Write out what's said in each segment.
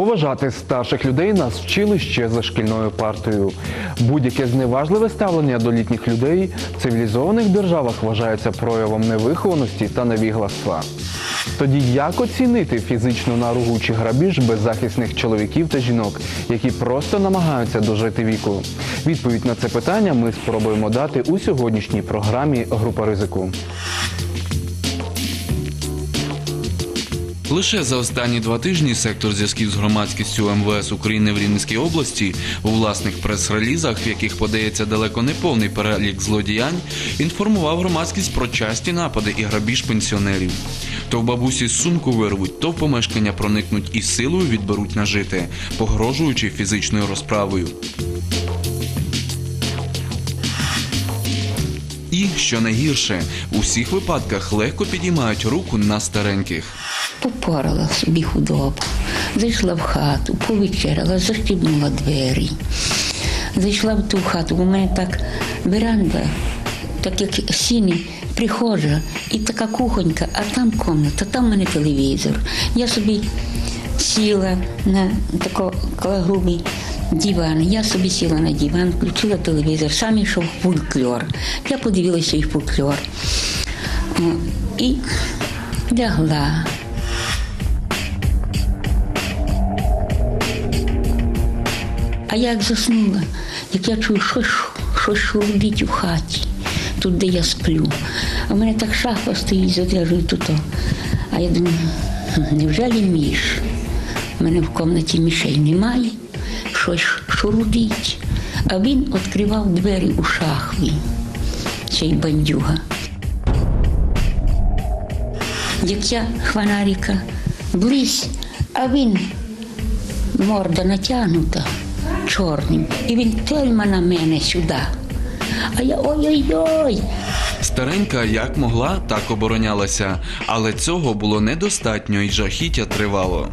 Поважати старших людей нас вчили ще за шкільною партою. Будь-яке зневажливе ставлення до літніх людей в цивілізованих державах вважається проявом невихованості та невігластва. Тоді як оцінити фізичну наругу чи грабіж беззахисних чоловіків та жінок, які просто намагаються дожити віку? Відповідь на це питання ми спробуємо дати у сьогоднішній програмі Група ризику. Лише за останні два тижні сектор зв'язків з громадськістю МВС України в Рівненській області у власних прес-релізах, в яких подається далеко не повний перелік злодіянь, інформував громадськість про часті напади і грабіж пенсіонерів. То в бабусі сумку вирвуть, то в помешкання проникнуть і силою відберуть нажити, погрожуючи фізичною розправою. Що найгірше, у всіх випадках легко підіймають руку на стареньких. Попорала собі худобу, зайшла в хату, повечеряла, застібнула двері. Зайшла в ту хату, у мене так веранда, так як сіні, прихожа, і така кухонька, а там комната, там в мене телевізор. Я собі сіла на тако грубий диван. Я собі сіла на диван, включила телевізор, сам йшов фольклор. Я подивилася і фольклор. О, І лягла. А я як заснула, як я чую, щось, щось шурудить у хаті, тут, де я сплю. А в мене так шафа стоїть з одежею тут. А я думаю, «Хм, невже міш? У мене в кімнаті мішей немає, щось шурудить. А він відкривав двері у шахві, цей бандюга. Як я хванаріка близь, а він морда натягнута чорним. І він тельма на мене сюди. А я ой-ой-ой. Старенька як могла, так оборонялася, але цього було недостатньо і жахіття тривало.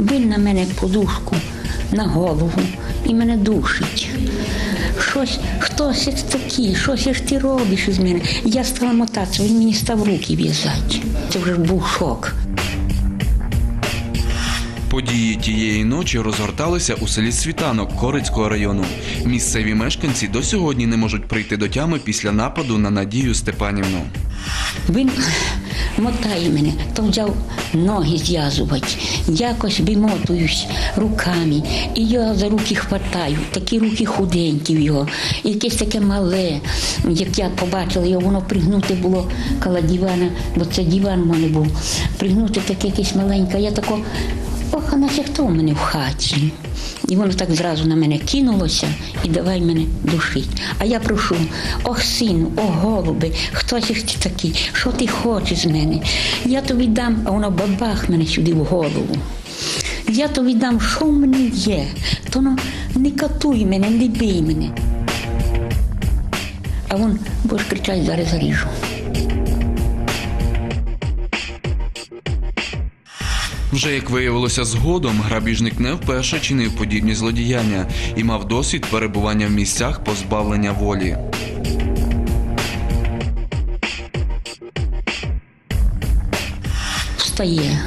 Він на мене подушку на голову і мене душить. Щось, хтось це такий, щось ж ти робиш із мене. Я стала мотатися, він мені став руки в'язати. Це вже був шок. Події тієї ночі розгорталися у селі Світанок Корицького району. Місцеві мешканці до сьогодні не можуть прийти до тями після нападу на Надію Степанівну. Він мотає мене, то взяв ноги зв'язувати, якось вимотуюсь руками, і я за руки хватаю, такі руки худенькі в його, якесь таке мале, як я побачила, його воно пригнуте було коло дивана, бо це диван в мене був. Пригнуте таке якесь маленьке, я тако, ох, а наче хто в мене в хаті. І воно так зразу на мене кинулося і давай мене душить. А я прошу, ох, сину, ох, голуби, хто ж ти такий, що ти хочеш з мене? Я тобі дам, а воно бабах мене сюди в голову. Я тобі дам, що в мене є, то ну, не катуй мене, не бий мене. А він будеш кричати, зараз заріжу. Вже як виявилося згодом, грабіжник не вперше чинив подібні злодіяння і мав досвід перебування в місцях позбавлення волі. встає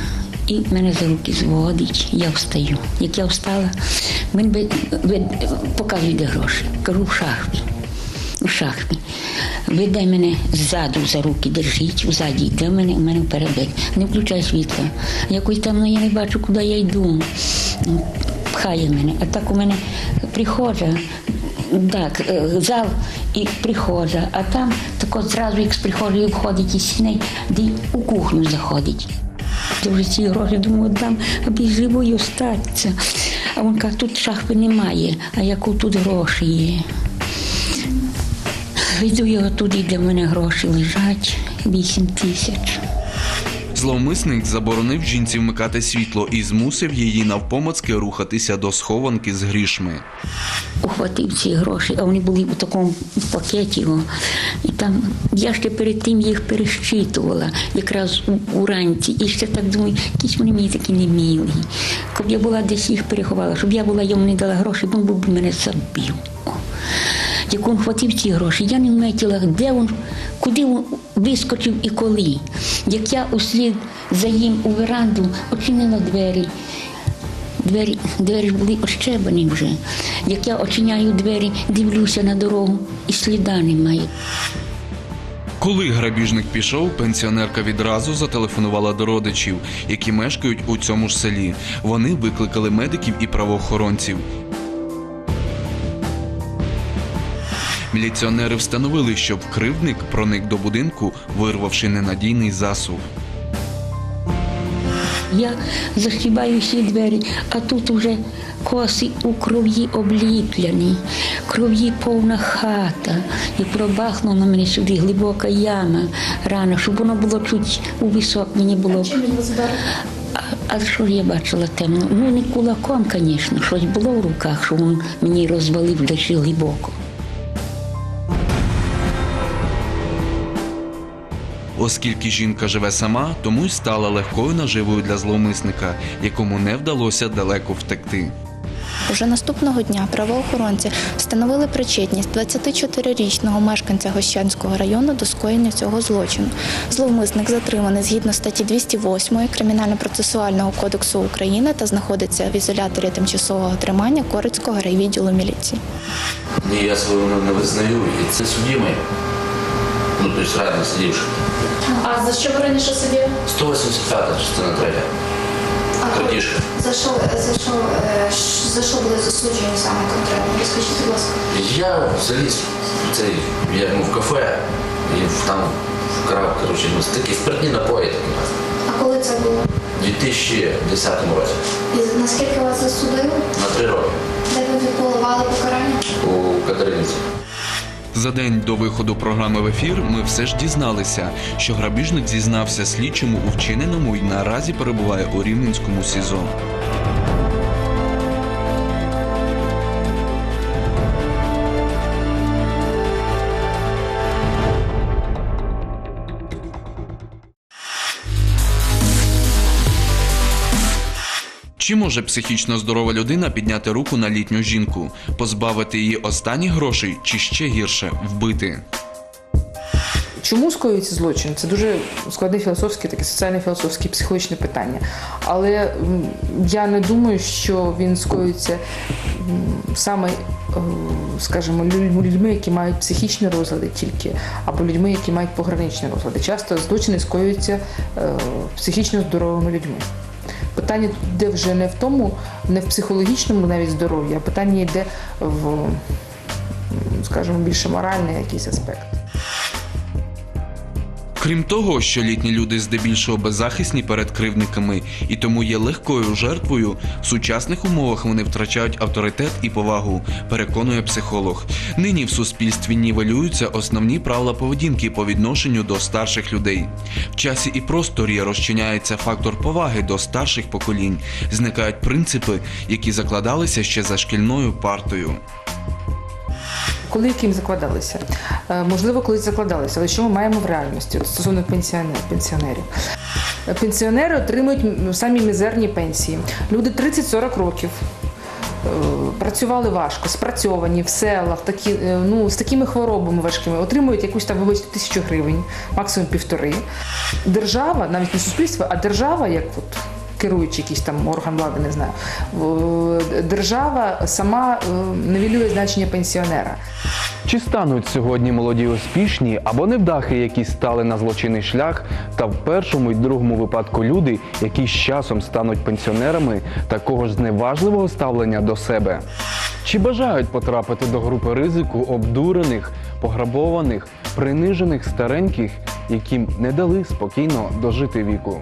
і мене за руки зводить, я встаю. Як я встала, він показує, гроші. Кажу, в. У шахві. Веде мене ззаду за руки, держіть, взаді, йде в мене, у мене вперед. Не включай світла. Якось там я не бачу, куди я йду. Пхає мене. А так у мене прихожа, так, е, зал і прихожа, а там тако зразу, як з прихожої входить із сіней, де у кухню заходить. Вже ці гроші думаю, дам, аби живою остатися. А він каже, тут шахви немає, а яку тут гроші є. Йду його туди, де в мене гроші лежать, вісім тисяч. Зловмисник заборонив жінці вмикати світло і змусив її навпомацьки рухатися до схованки з грішми. Ухватив ці гроші, а вони були в такому пакеті. О. І там я ще перед тим їх перещитувала, якраз у- уранці. І ще так думаю, якісь вони мені такі не мілі. Щоб я була десь їх переховала, щоб я була йому не дала гроші, він був би мене забив. О. Як він хватив ці гроші, я не вметіла, де він, куди він вискочив і коли. Як я услід за їм у веранду, очинила двері, Двері, двері були ощебані вже. Як я очиняю двері, дивлюся на дорогу і сліда немає. Коли грабіжник пішов, пенсіонерка відразу зателефонувала до родичів, які мешкають у цьому ж селі. Вони викликали медиків і правоохоронців. Міліціонери встановили, що кривдник проник до будинку, вирвавши ненадійний засув. Я защібаю всі двері, а тут уже коси у кров'ї обліпляні, кров'ї повна хата. І пробахнула на мене сюди глибока яма рана, щоб воно було чуть у висок мені було. А, а що ж я бачила темно? Ну не кулаком, звісно, щось було в руках, що він мені розвалив десь глибоко. Оскільки жінка живе сама, тому й стала легкою наживою для зловмисника, якому не вдалося далеко втекти. Уже наступного дня правоохоронці встановили причетність 24-річного мешканця Гощанського району до скоєння цього злочину. Зловмисник затриманий згідно статті 208 Кримінально-процесуального кодексу України та знаходиться в ізоляторі тимчасового тримання Корицького райвідділу міліції. Ні, я свого не визнаю, і це судимий. Ну, тобто реально сидівши. А за що ви раніше сиділи? 185 частина 3. Крадіжка. За що, за що, е, ш- за що були засуджені саме конкретно? Розкажіть, будь ласка. Я заліз в цей, я ну, в кафе і в- там вкрав, коротше, ну, такі спиртні напої такі. А коли це було? У 2010 році. І наскільки вас засудили? На три роки. Де ви відбували покарання? У Катеринці. За день до виходу програми в ефір ми все ж дізналися, що грабіжник зізнався слідчому у вчиненому і наразі перебуває у Рівненському СІЗО. Чи може психічно здорова людина підняти руку на літню жінку, позбавити її останніх грошей чи ще гірше вбити? Чому скоюється злочин? Це дуже складне філософське, таке соціальне філософське, психологічне питання. Але я не думаю, що він скоюється саме, е, скажімо, людьми, які мають психічні розлади тільки, або людьми, які мають пограничні розлади. Часто злочини скоюються е, психічно здоровими людьми. Питання йде вже не в тому, не в психологічному навіть здоров'ї, а питання йде в, скажімо, більше моральний якийсь аспект. Крім того, що літні люди здебільшого беззахисні перед кривдниками і тому є легкою жертвою, в сучасних умовах вони втрачають авторитет і повагу, переконує психолог. Нині в суспільстві нівелюються основні правила поведінки по відношенню до старших людей. В часі і просторі розчиняється фактор поваги до старших поколінь, зникають принципи, які закладалися ще за шкільною партою. Коли яким закладалися? Е, Можливо, колись закладалися, але що ми маємо в реальності стосовно пенсіонер, пенсіонерів? Е, Пенсіонери отримують самі мізерні пенсії. Люди 30-40 років. е, Працювали важко, спрацьовані в селах, такі, ну, з такими хворобами важкими, отримують якусь там, вибачте, тисячу гривень, максимум півтори. Держава, навіть не суспільство, а держава, як от керуючий якийсь там орган влади, не знаю, держава сама е, невілює значення пенсіонера. Чи стануть сьогодні молоді успішні або невдахи, які стали на злочинний шлях, та в першому і другому випадку люди, які з часом стануть пенсіонерами такого ж зневажливого ставлення до себе? Чи бажають потрапити до групи ризику обдурених, пограбованих, принижених стареньких, яким не дали спокійно дожити віку?